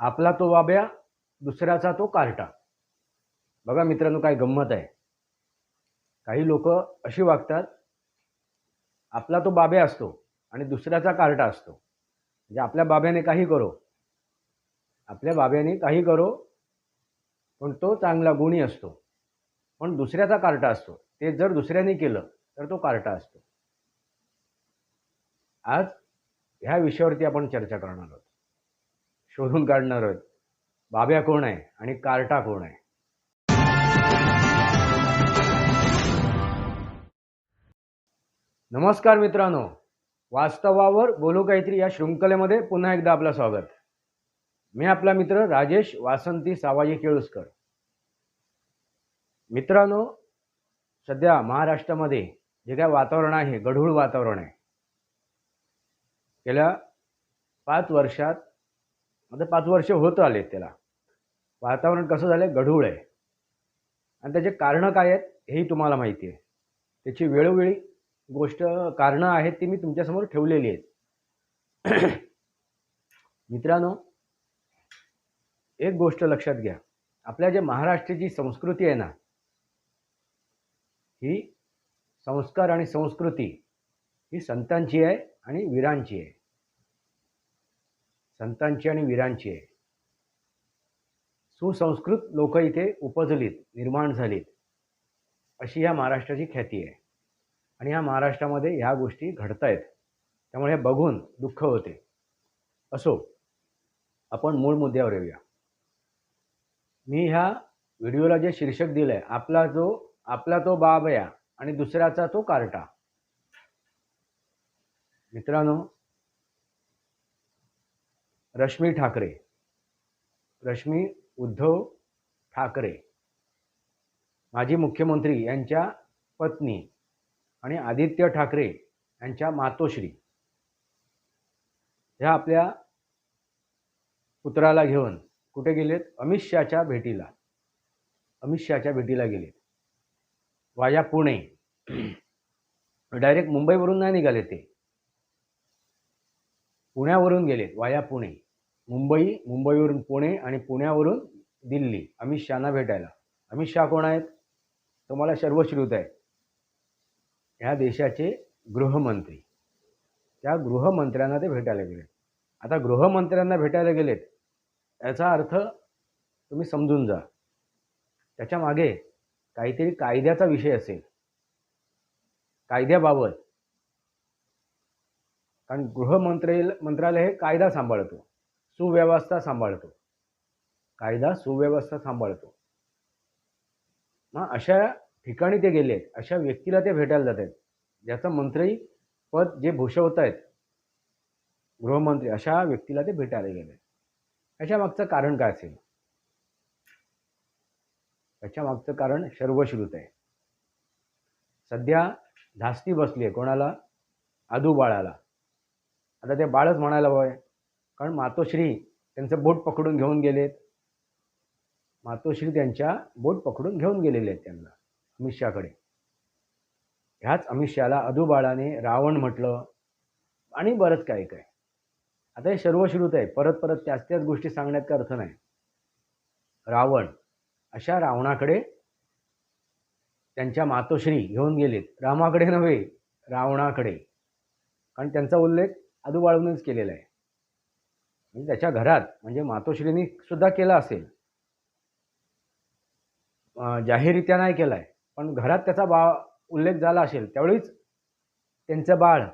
आपला तो बाब्या दुसऱ्याचा तो कार्टा. बघा मित्रांनो काय गंमत आहे. काही लोक अशी वागतात आपला तो बाब्या असतो आणि दुसऱ्याचा कार्टा असतो. म्हणजे आपल्या बाब्याने काही करो. आपल्या बाब्याने काही करो पण तो चांगला गुणी असतो. पण दुसऱ्याचा कार्टा असतो. ते जर दुसऱ्याने केलं तर तो कार्टा असतो. आज ह्या विषयावरती आपण चर्चा करणार आहोत. शोधून काढणार आहोत. बाब्या कोण आहे आणि कार्टा कोण आहे? नमस्कार मित्रांनो. वास्तवावर बोलू काहीतरी या शृंखलेमध्ये पुन्हा एकदा आपलं स्वागत. मी आपला मित्र राजेश वासंती सावाजी केळुसकर. मित्रांनो सध्या महाराष्ट्रामध्ये जे काय वातावरण आहे गढूळ वातावरण आहे. गेल्या पाच वर्षात आता पाच वर्ष होत आले त्याला. वातावरण कसं झालं गढूळ आहे. आणि त्याचे कारणं काय आहेत? हेही तुम्हाला माहिती आहे. त्याची वेळोवेळी गोष्ट कारणं आहेत ती मी तुमच्यासमोर ठेवलेली आहेत. मित्रांनो एक गोष्ट लक्षात घ्या. आपल्या जे महाराष्ट्राची संस्कृती आहे ना ही संस्कार आणि संस्कृती ही संतांची आहे आणि वीरांची आहे. संतांची आणि वीरांची आहे. सुसंस्कृत लोक इथे उपजलीत निर्माण झालीत. अशी ह्या महाराष्ट्राची ख्याती आहे. आणि ह्या महाराष्ट्रामध्ये ह्या गोष्टी घडत आहेत त्यामुळे हे बघून दुःख होते. असो आपण मूळ मुद्द्यावर येऊया. मी ह्या व्हिडिओला जे शीर्षक दिलं आहे आपला जो आपला तो बाबया आणि दुसऱ्याचा तो कार्टा. मित्रांनो रश्मी ठाकरे. रश्मी उद्धव ठाकरे. माजी मुख्यमंत्री यांच्या पत्नी आणि आदित्य ठाकरे यांच्या मातोश्री. ह्या आपल्या पुत्राला घेऊन कुठे गेलेत? अमित शहाच्या भेटीला. अमित शहाच्या भेटीला गेलेत. वाया पुणे. डायरेक्ट मुंबईवरून नाही निघाले ते. पुण्यावरून गेलेत. वाया पुणे. मुंबई मुंबईवरून पुणे आणि पुण्यावरून दिल्ली. अमित शहाना भेटायला. अमित शहा कोण आहेत? तुम्हाला सर्वश्रुत आहे ह्या देशाचे गृहमंत्री. त्या गृहमंत्र्यांना ते भेटायला गेलेत. आता गृहमंत्र्यांना भेटायला गेलेत याचा अर्थ तुम्ही समजून जा. त्याच्यामागे काहीतरी कायद्याचा विषय असेल. कायद्याबाबत. कारण गृहमंत्री मंत्रालय हे कायदा सांभाळतो. सुव्यवस्था सांभाळतो. कायदा सुव्यवस्था सांभाळतो. मग अशा ठिकाणी ते गेलेत अशा व्यक्तीला ते भेटायला जात आहेत. ज्याचं मंत्री पद जे भूषवत आहेत गृहमंत्री अशा व्यक्तीला ते भेटायला गेले. याच्या मागचं कारण काय असेल? याच्या मागचं कारण सर्वश्रुत आहे सध्या धास्ती बसली आहे कोणाला? आदू बाळाला. आता ते बाळच म्हणायला हवं आहे कारण मातोश्री त्यांचं बोट पकडून घेऊन गेलेत. मातोश्री त्यांच्या बोट पकडून घेऊन गेलेले आहेत त्यांना अमित शहाकडे. ह्याच अमित शहाला अधुबाळाने रावण म्हटलं आणि बरंच काय काय. आता हे सर्वश्रुत आहे परत परत त्याच त्याच गोष्टी सांगण्यात का अर्थ नाही. रावण अशा रावणाकडे त्यांच्या मातोश्री घेऊन गेलेत. रामाकडे नव्हे रावणाकडे. कारण त्यांचा उल्लेख अधुबाळूनच केलेला आहे. म्हणजे त्याच्या घरात म्हणजे मातोश्रीनी सुद्धा केला असेल. जाहीररित्या नाही केला आहे पण घरात त्याचा बा उल्लेख झाला असेल त्यावेळीच त्यांचं बाळ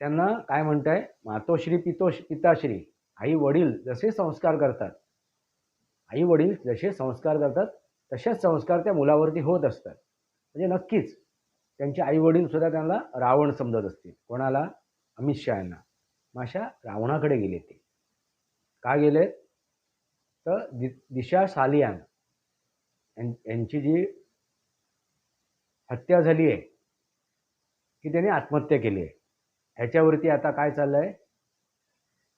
त्यांना काय म्हणताय? मातोश्री पितोश पिताश्री आई वडील जसे संस्कार करतात आई वडील जसे संस्कार करतात तसेच संस्कार त्या मुलावरती होत असतात. म्हणजे नक्कीच त्यांचे आई वडील सुद्धा त्यांना रावण समजत असतील. कोणाला? अमित शहा यांना माशा रावणाकडे गेले ते. का गेले? तर दि दिशा सालियान यांची जी हत्या झाली आहे की त्यांनी आत्महत्या केली आहे. ह्याच्यावरती आता काय चाललं आहे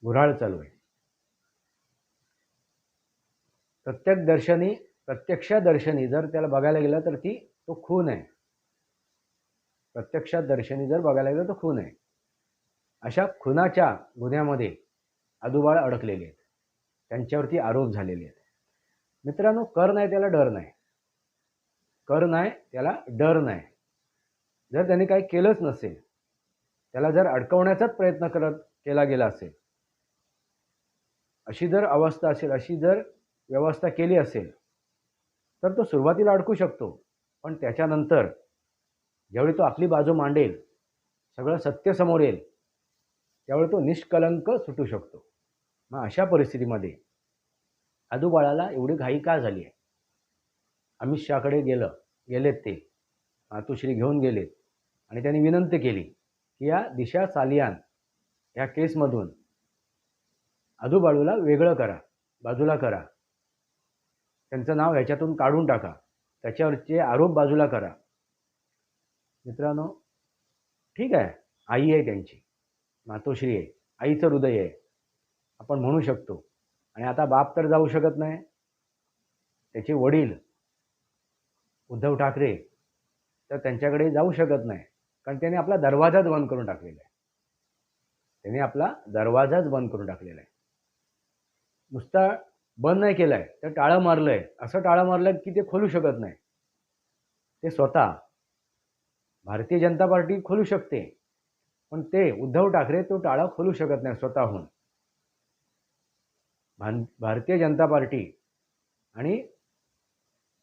गुऱ्हाळ चालू आहे. प्रत्येक दर्शनी प्रत्यक्ष दर्शनी जर त्याला बघायला गेलं तर ती तो खून आहे. प्रत्यक्षदर्शनी जर बघायला गेलं तर खून आहे. अशा खुनाच्या गुन्ह्यामध्ये आदुबाळ अडकलेले आहेत. त्यांच्यावरती आरोप झालेले आहेत. मित्रांनो कर नाही त्याला डर नाही. कर नाही त्याला डर नाही. जर त्यांनी काही केलंच नसेल त्याला जर अडकवण्याचाच प्रयत्न करत केला गेला असेल अशी जर अवस्था असेल अशी जर व्यवस्था केली असेल तर तो सुरुवातीला अडकू शकतो. पण त्याच्यानंतर ज्यावेळी तो आपली बाजू मांडेल सगळं सत्य समोर येईल त्यावेळी तो निष्कलंक सुटू शकतो. मग अशा परिस्थितीमध्ये आदूबाळाला एवढी घाई का झाली आहे? अमित शहाकडे गेलं गेलेत ते. मातोश्री घेऊन गेलेत. आणि त्यांनी विनंती केली की या दिशा सालियान या केसमधून आजूबाजूला वेगळं करा बाजूला करा. त्यांचं नाव ह्याच्यातून काढून टाका. त्याच्यावरचे आरोप बाजूला करा. मित्रांनो ठीक आहे. आई आहे त्यांची. मातोश्री आहे. आईचं हृदय आहे. आपण म्हणू शकतो. आणि आता बाप तर जाऊ शकत नाही. त्याचे वडील उद्धव ठाकरे तर त्यांच्याकडे जाऊ शकत नाही. कारण त्याने आपला दरवाजाच बंद करून टाकलेला आहे. त्याने आपला दरवाजाच बंद करून टाकलेला आहे. नुसता बंद नाही केलाय आहे तर टाळं मारलं आहे असं टाळं मारलं की ते खोलू शकत नाही. ते स्वतः भारतीय जनता पार्टी खोलू शकते. पण ते उद्धव ठाकरे तो टाळा खोलू शकत नाही स्वतःहून. भान भारतीय जनता पार्टी आणि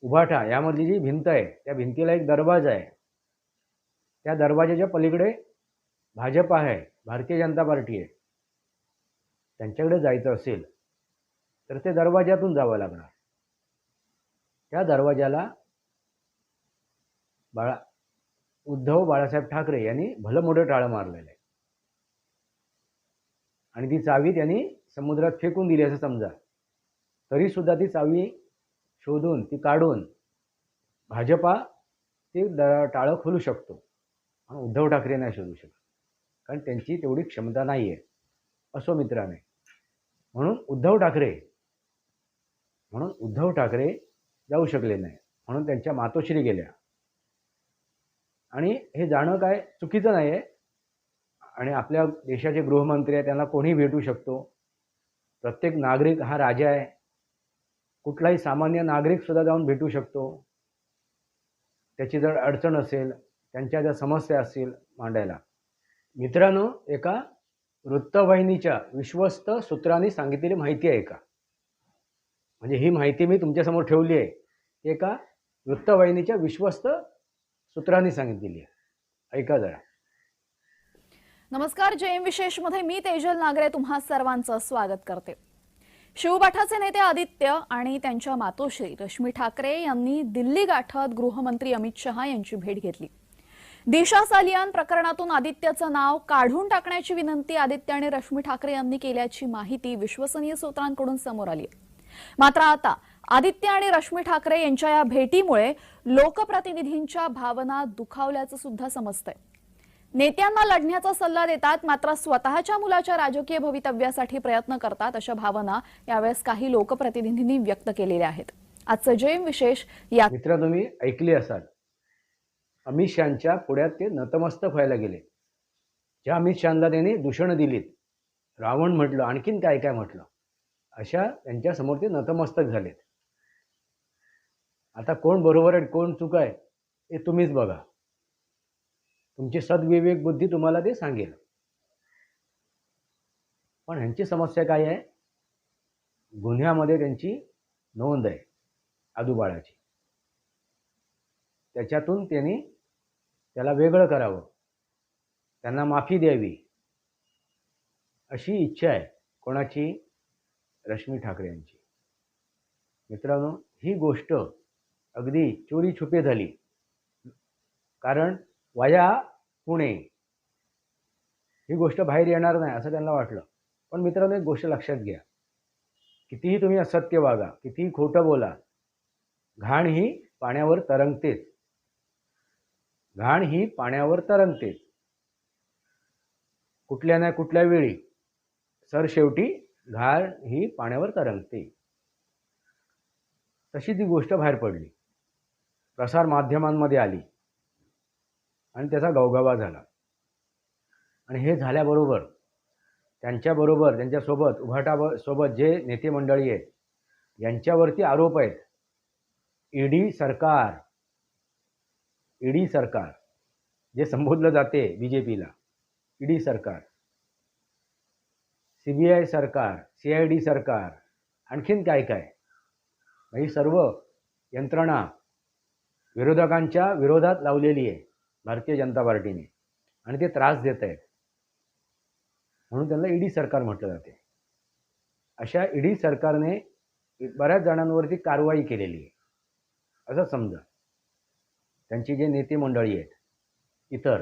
उभाठा यामधली जी भिंत आहे त्या भिंतीला एक दरवाजा आहे. त्या दरवाजाच्या पलीकडे भाजप आहे भारतीय जनता पार्टी आहे. त्यांच्याकडे जायचं असेल तर ते दरवाज्यातून जावं लागणार. त्या दरवाजाला बाळा उद्धव बाळासाहेब ठाकरे यांनी भलं मोठं टाळं मारलेलं आहे. आणि ती चावी त्यांनी समुद्रात फेकून दिली असं समजा. तरीसुद्धा ती चावी शोधून ती काढून भाजपा ते द टाळं खोलू शकतो. पण उद्धव ठाकरे नाही शोधू शकत. कारण त्यांची तेवढी क्षमता नाही आहे असो मित्राने. म्हणून उद्धव ठाकरे म्हणून उद्धव ठाकरे जाऊ शकले नाही. म्हणून त्यांच्या मातोश्री गेल्या. आणि हे जाणं काय चुकीचं नाही आहे आणि आपल्या देशाचे गृहमंत्री आहे त्यांना कोणी भेटू शकतो. प्रत्येक नागरिक हा राजा आहे. कुठलाही सामान्य नागरिकसुद्धा जाऊन भेटू शकतो. त्याची जर अडचण असेल त्यांच्या ज्या समस्या असतील मांडायला. मित्रांनो एका वृत्तवाहिनीच्या विश्वस्त सूत्रांनी सांगितलेली माहिती आहे का? म्हणजे ही माहिती मी तुमच्यासमोर ठेवली आहे. एका वृत्तवाहिनीच्या विश्वस्त सूत्रांनी सांगितलेली आहे. ऐका जरा. नमस्कार जयम विशेषमध्ये मी तेजल नागरे तुम्हा सर्वांचं स्वागत करते. शिवबाठाचे नेते आदित्य आणि त्यांच्या मातोश्री रश्मी ठाकरे यांनी दिल्ली गाठत गृहमंत्री अमित शहा यांची भेट घेतली. दिशा सालियान प्रकरणातून आदित्यचं नाव काढून टाकण्याची विनंती आदित्य आणि रश्मी ठाकरे यांनी केल्याची माहिती विश्वसनीय सूत्रांकडून समोर आली मात्र आता आदित्य आणि रश्मी ठाकरे यांच्या या भेटीमुळे लोकप्रतिनिधींच्या भावना दुखावल्याचं सुद्धा समजतंय. नेत्यांना लढण्याचा सल्ला देतात मात्र स्वतःच्या मुलाच्या राजकीय भवितव्यासाठी प्रयत्न करतात अशा भावना यावेळेस काही लोकप्रतिनिधींनी व्यक्त केलेल्या आहेत. आजचं जयम विशेष या मित्र तुम्ही ऐकले असाल. अमित शहाच्या पुढ्यात ते नतमस्तक व्हायला गेले. ज्या अमित शहाला त्यांनी दूषणं दिलीत रावण म्हटलं आणखीन काय काय म्हटलं अशा त्यांच्यासमोर ते नतमस्तक झालेत. आता कोण बरोबर आहे कोण चुक आहे हे तुम्हीच बघा. तुमची सद्विवेक बुद्धी तुम्हाला ते सांगेल. पण ह्यांची समस्या काय आहे? गुन्ह्यामध्ये त्यांची नोंद आहे आदूबाळाची त्याच्यातून त्यांनी त्याला वेगळं करावं. त्यांना माफी द्यावी. अशी इच्छा आहे कोणाची? रश्मी ठाकरे यांची. मित्रांनो ही गोष्ट अगदी चोरी छुपे झाली. कारण वया पुणे. ही गोष्ट बाहेर येणार नाही असं त्यांना वाटलं. पण मित्रांनो एक गोष्ट लक्षात घ्या. कितीही तुम्ही असत्य वागा कितीही खोटं बोला घाण ही पाण्यावर तरंगतेच. घाण ही पाण्यावर तरंगतेच. कुठल्या ना कुठल्या वेळी सर शेवटी घाण ही पाण्यावर तरंगते. तशी ती गोष्ट बाहेर पडली. प्रसार माध्यमांमध्ये आली. आणि त्याचा गवगावा झाला. आणि हे झाल्याबरोबर त्यांच्याबरोबर त्यांच्यासोबत उभाटा सोबत जे नेते मंडळी आहेत यांच्यावरती आरोप आहेत. ईडी सरकार ईडी सरकार जे संबोधलं जाते बी जे पीला ईडी सरकार सी बी आय सरकार सी आय डी सरकार आणखीन काय काय? ही सर्व यंत्रणा विरोधकांच्या विरोधात लावलेली आहे. भारतीय जनता पार्टीने. आणि ते त्रास देत आहेत. म्हणून त्यांना ईडी सरकार म्हटलं जाते. अशा ईडी सरकारने बऱ्याच जणांवरती कारवाई केलेली आहे. असं समजा. त्यांची जे नेते मंडळी आहेत. इतर.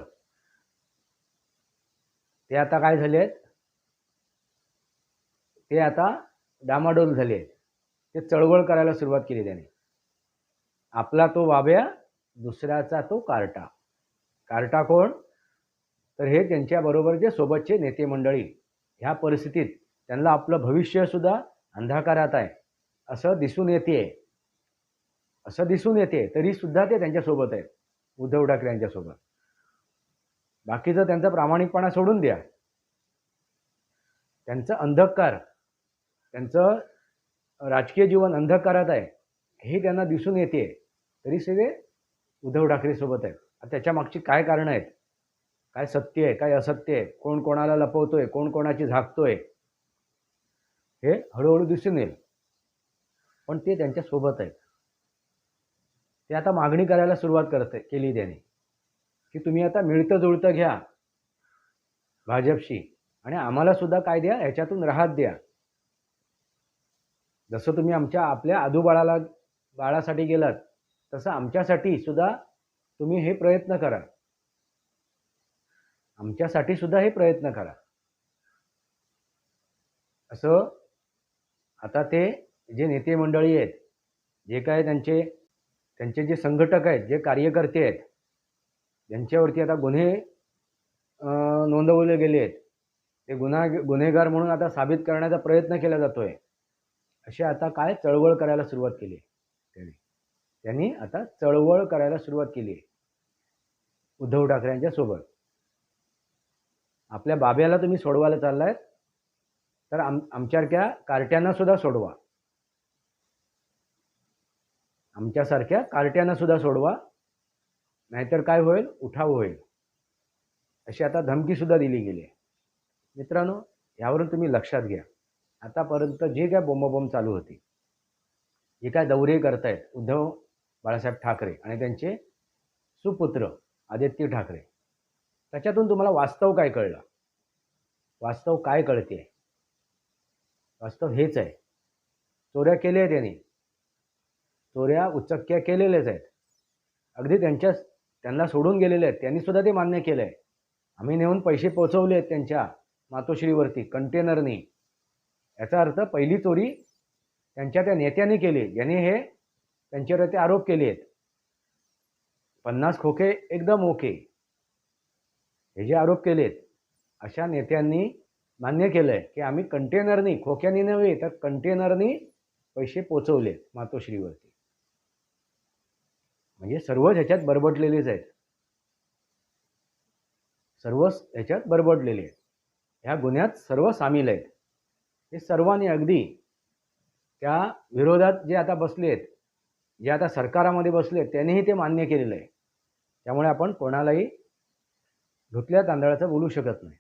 ते आता काय झाले आहेत? ते आता डामाडोल झाले आहेत. ते चळवळ करायला सुरुवात केली त्याने. आपला तो वाब्या दुसऱ्याचा तो कार्टा. कार्टा कोण? तर हे त्यांच्याबरोबरचे सोबतचे नेते मंडळी ह्या परिस्थितीत त्यांना आपलं भविष्यसुद्धा अंधाकारात आहे. असं दिसून येते असं दिसून येते तरीसुद्धा ते त्यांच्यासोबत आहेत. उद्धव ठाकरे यांच्यासोबत बाकीचं त्यांचा प्रामाणिकपणा सोडून द्या. त्यांचं अंधकार त्यांचं राजकीय जीवन अंधकारात आहे हे त्यांना दिसून येते तरी सगळे उद्धव ठाकरेसोबत आहेत. त्याच्या मागची काय कारणं आहेत? काय सत्य आहे? काय असत्य आहे? कोण कोणाला लपवतोय? कोण कोणाची झाकतोय? हे हळूहळू दिसून येईल. पण ते त्यांच्यासोबत आहेत. ते आता मागणी करायला सुरुवात करते केली त्याने. की तुम्ही आता मिळतं जुळतं घ्या. भाजपशी. आणि आम्हाला सुद्धा काय द्या? ह्याच्यातून राहत द्या. जसं तुम्ही आमच्या आपल्या आजूबाळाला बाळासाठी गेलात तसं आमच्यासाठी सुद्धा तुम्ही हे प्रयत्न करा. आमच्यासाठी सुद्धा हे प्रयत्न करा. असं आता ते जे नेते मंडळी आहेत जे काय त्यांचे त्यांचे जे संघटक आहेत जे कार्यकर्ते आहेत ज्यांच्यावरती आता गुन्हे नोंदवले गेले आहेत. ते गुन्हा गुन्हेगार म्हणून आता साबित करण्याचा प्रयत्न केला जातो आहे अशी आता काय चळवळ करायला सुरुवात केली आहे त्यांनी त्यांनी आता चळवळ करायला सुरुवात केली आहे. उद्धव ठाकरेंच्या सोबत. आपल्या बाब्याला तुम्ही सोडवायला चाललाय तर आम आमच्यासारख्या कार्ट्यांना सुद्धा सोडवा. आमच्यासारख्या कार्ट्यांना सुद्धा सोडवा. नाहीतर काय होईल? उठाव होईल. अशी आता धमकीसुद्धा दिली गेली आहे. मित्रांनो यावरून तुम्ही लक्षात घ्या. आतापर्यंत जे काय बोंबाबोंब चालू होती जे काय दौरे करतायत उद्धव बाळासाहेब ठाकरे आणि त्यांचे सुपुत्र आदित्य ठाकरे. त्याच्यातून तुम्हाला वास्तव काय कळलं? वास्तव काय कळते? वास्तव हेच आहे. चोऱ्या केल्या आहेत त्यांनी. चोऱ्या उचक्क्या केलेल्याच आहेत. अगदी त्यांच्या त्यांना सोडून गेलेले आहेत. त्यांनी सुद्धा ते मान्य केलं आहे. आम्ही नेऊन पैसे पोचवले आहेत त्यांच्या मातोश्रीवरती कंटेनरनी याचा अर्थ पहिली चोरी त्यांच्या त्या नेत्याने केली. ज्याने हे त्यांच्यावर ते आरोप केले आहेत. पन्नास खोके एकदम ओके. हे जे आरोप केलेत अशा नेत्यांनी मान्य केलं आहे की आम्ही कंटेनरनी खोक्यानी नव्हे तर कंटेनरनी पैसे पोचवले मातोश्रीवरती. म्हणजे सर्वच ह्याच्यात बरबटलेलेच आहेत. सर्वच ह्याच्यात बरबडलेले आहेत. ह्या गुन्ह्यात सर्व सामील आहेत. हे सर्वांनी अगदी त्या विरोधात जे आता बसले आहेत जे आता सरकारामध्ये बसले आहेत त्यांनीही ते मान्य केलेलं आहे. त्यामुळे आपण कोणालाही धुतल्या तांदळाचं बोलू शकत नाही.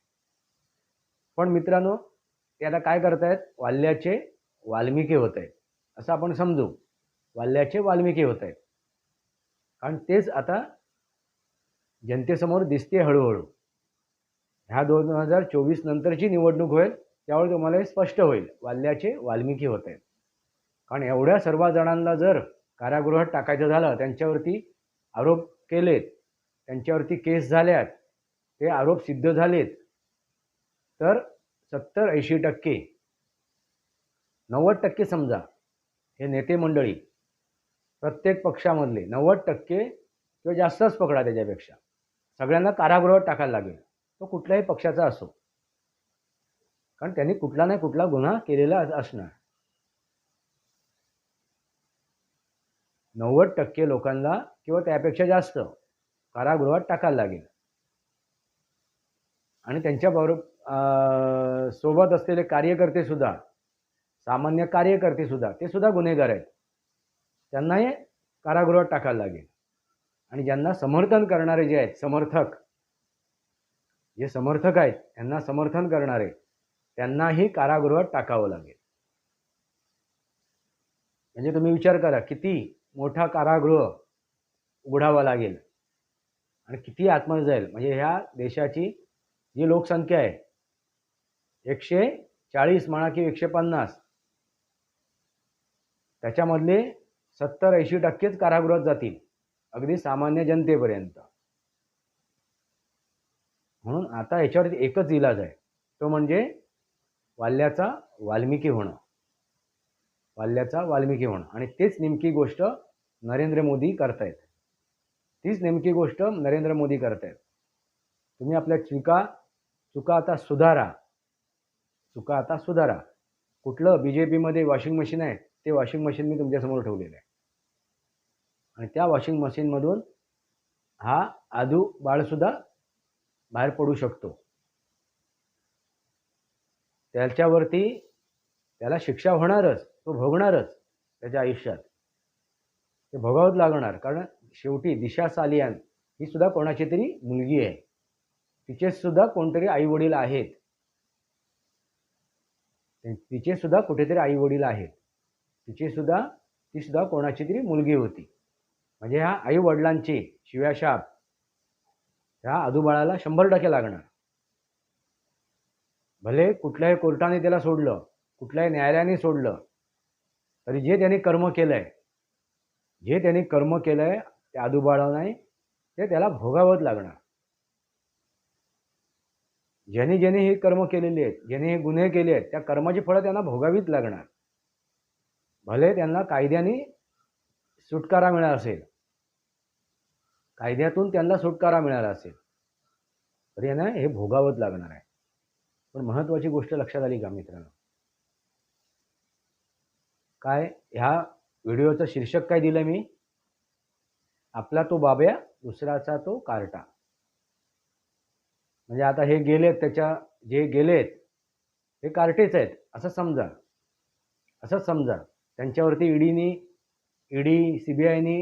पण मित्रांनो ते आता काय करतायत? वाल्याचे वाल्मिकी होत आहेत असं आपण समजू. वाल्याचे वाल्मिकी होत आहेत कारण तेच आता जनतेसमोर दिसते हळूहळू. ह्या दोन हजार चोवीस नंतरची निवडणूक होईल त्यावेळी तुम्हाला हे स्पष्ट होईल. वाल्याचे वाल्मिकी होत आहेत कारण एवढ्या सर्वजणांना जर कारागृहात टाकायचं झालं त्यांच्यावरती आरोप केलेत. त्यांच्यावरती केस झाल्यात. ते आरोप सिद्ध झालेत. तर सत्तर ऐंशी टक्के नव्वद टक्के समजा हे नेते मंडळी प्रत्येक पक्षामधले नव्वद टक्के किंवा जास्तच पकडा त्याच्यापेक्षा. सगळ्यांना कारागृहात टाकायला लागेल. तो कुठल्याही पक्षाचा असो. कारण त्यांनी कुठला नाही कुठला गुन्हा केलेला असणार. नव्वद टक्के लोकांना किंवा त्यापेक्षा जास्त कारागृहात टाकायला लागेल. आणि त्यांच्याबरोबर सोबत असलेले कार्यकर्ते सुद्धा सामान्य कार्यकर्ते सुद्धा ते सुद्धा गुन्हेगार आहेत. त्यांनाही कारागृहात टाकायला लागेल. आणि ज्यांना समर्थन करणारे जे आहेत समर्थक जे समर्थक आहेत त्यांना समर्थन करणारे त्यांनाही कारागृहात टाकावं लागेल. म्हणजे तुम्ही विचार करा किती मोठा कारागृह उघडावा लागेल. आणि किती आत्महत्या जाईल? म्हणजे ह्या देशाची जी लोकसंख्या आहे एकशे चाळीस म्हणा की एकशे पन्नास त्याच्यामधले सत्तर ऐंशी टक्केच कारागृहात जातील अगदी सामान्य जनतेपर्यंत. म्हणून आता याच्यावरती एकच इलाज आहे. तो म्हणजे वाल्याचा वाल्मिकी होणं. वाल्याचा वाल्मिकी होणं. आणि तेच नेमकी गोष्ट नरेंद्र मोदी करतायत. तीच नेमकी गोष्ट नरेंद्र मोदी करतायत. तुम्ही आपल्या चुका चुका आता सुधारा. चुका आता सुधारा. कुठलं बी जे पीमध्ये वॉशिंग मशीन आहे ते वॉशिंग मशीन मी तुमच्यासमोर ठेवलेलं आहे. आणि त्या वॉशिंग मशीनमधून हा आदू बाळसुद्धा बाहेर पडू शकतो. त्याच्यावरती त्याला शिक्षा होणारच तो भोगणारच त्याच्या आयुष्यात. ते भोगावत लागणार. कारण शेवटी दिशा सालियान ही सुद्धा कोणाची तरी मुलगी आहे. तिचे सुद्धा कोणतरी आई वडील आहेत तिचे सुद्धा कुठेतरी आई वडील आहेत. तिचे सुद्धा ती सुद्धा कोणाची तरी मुलगी होती. म्हणजे ह्या आई वडिलांची शिव्याशाप ह्या आजूबाळाला शंभर टक्के लागणार. भले कुठल्याही कोर्टाने त्याला सोडलं कुठल्याही न्यायालयाने सोडलं तरी जे त्याने कर्म केलंय जे त्यांनी कर्म केलंय त्या नाही ते त्याला भोगावंच लागणार. ज्यांनी ज्यांनी हे कर्म केलेली आहेत ज्यांनी हे गुन्हे केले आहेत त्या कर्माची फळं त्यांना भोगावीच लागणार. भले त्यांना कायद्याने सुटकारा मिळाला असेल. कायद्यातून त्यांना सुटकारा मिळाला असेल. तर यांना हे भोगावंच लागणार आहे. पण महत्त्वाची गोष्ट लक्षात आली का मित्रांनो? काय? ह्या व्हिडिओचं शीर्षक काय दिलं मी? आपला तो बाब्या दुसऱ्याचा तो कार्टा. म्हणजे आता हे गेलेत त्याच्या जे गेलेत हे कार्टेच आहेत. असं समजा. असंच समजा. त्यांच्यावरती ईडीनी ईडी सी बी आयनी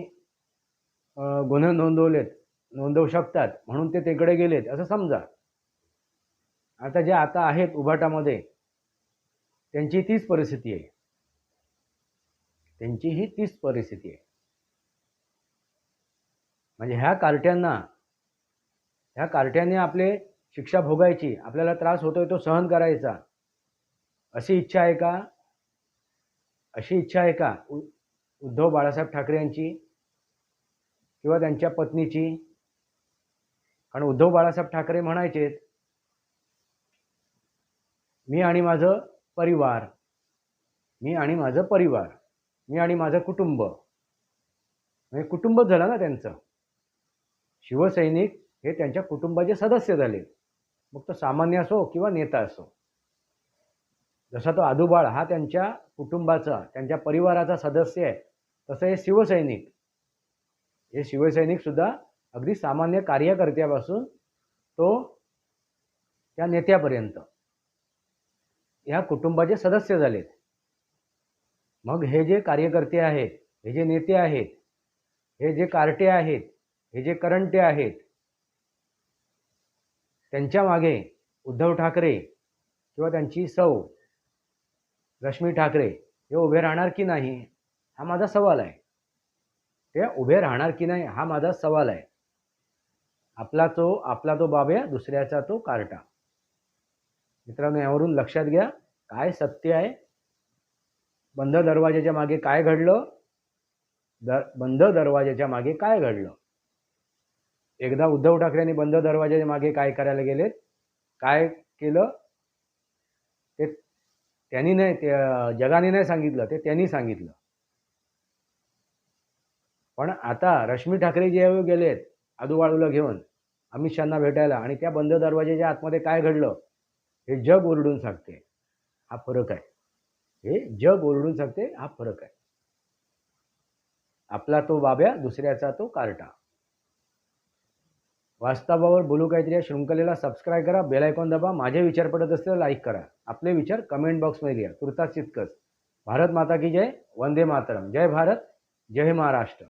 गुन्हे नोंदवलेत. नोंदवू शकतात. म्हणून ते तिकडे गेलेत. असं समजा. आता जे आता आहेत उभाटामध्ये त्यांची तीच परिस्थिती आहे. त्यांची ही तीच परिस्थिती आहे. म्हणजे ह्या कार्ट्यांना ह्या कार्ट्यांनी आपले शिक्षा भोगायची आपल्याला त्रास होतोय तो सहन करायचा. अशी इच्छा आहे का? अशी इच्छा आहे का? उद्धव बाळासाहेब ठाकरे यांची किंवा त्यांच्या पत्नीची? कारण उद्धव बाळासाहेब ठाकरे म्हणायचेत मी आणि माझं परिवार मी आणि माझं परिवार मी आणि माझं कुटुंब. म्हणजे कुटुंबच झालं ना त्यांचं. शिवसैनिक हे त्यांच्या कुटुंबाचे सदस्य झाले. मग तो सामान्य असो किंवा नेता असो. जसा तो आदुबाळ हा त्यांच्या कुटुंबाचा त्यांच्या परिवाराचा सदस्य आहे तसं हे शिवसैनिक. हे शिवसैनिक सुद्धा अगदी सामान्य कार्यकर्त्यापासून तो त्या नेत्यापर्यंत. ह्या कुटुंबाचे सदस्य झालेत. मग हे जे कार्यकर्ते आहेत हे जे नेते आहेत हे जे कार्टे आहेत हे जे करंटे आहेत त्यांच्या मागे उद्धव ठाकरे किंवा त्यांची सौ रश्मी ठाकरे हे उभे राहणार की नाही हा माझा सवाल आहे. ते उभे राहणार की नाही हा माझा सवाल आहे. आपला तो आपला तो बाब्या दुसऱ्याचा तो कार्टा. मित्रांनो यावरून लक्षात घ्या काय सत्य आहे बंद दरवाजाच्या मागे काय घडलं? दर बंद दरवाजाच्या मागे काय घडलं? एकदा उद्धव ठाकरेंनी बंद दरवाजाच्या मागे काय करायला गेलेत? काय केलं? ते त्यांनी नाही ते जगाने नाही सांगितलं ते त्यांनी सांगितलं. पण आता रश्मी ठाकरे जे गेलेत आदूबाळूला घेऊन अमित शहाना भेटायला आणि त्या बंद दरवाजाच्या आतमध्ये काय घडलं? हे जग ओरडून सांगते. हा फरक आहे. हे जग ओरडून सांगते हा फरक आहे. आपला तो बाब्या दुसऱ्याचा तो कार्टा. वास्तवावर बोलू काहीतरी या शृंखलेला सबस्क्राईब करा बेल आयकॉन दाबा माझे विचार पडत असतील लाईक करा. आपले विचार कमेंट बॉक्समध्ये लिहा. तुर्तास तितकंच. भारत माता की जय वंदे मातरम. जय भारत जय महाराष्ट्र.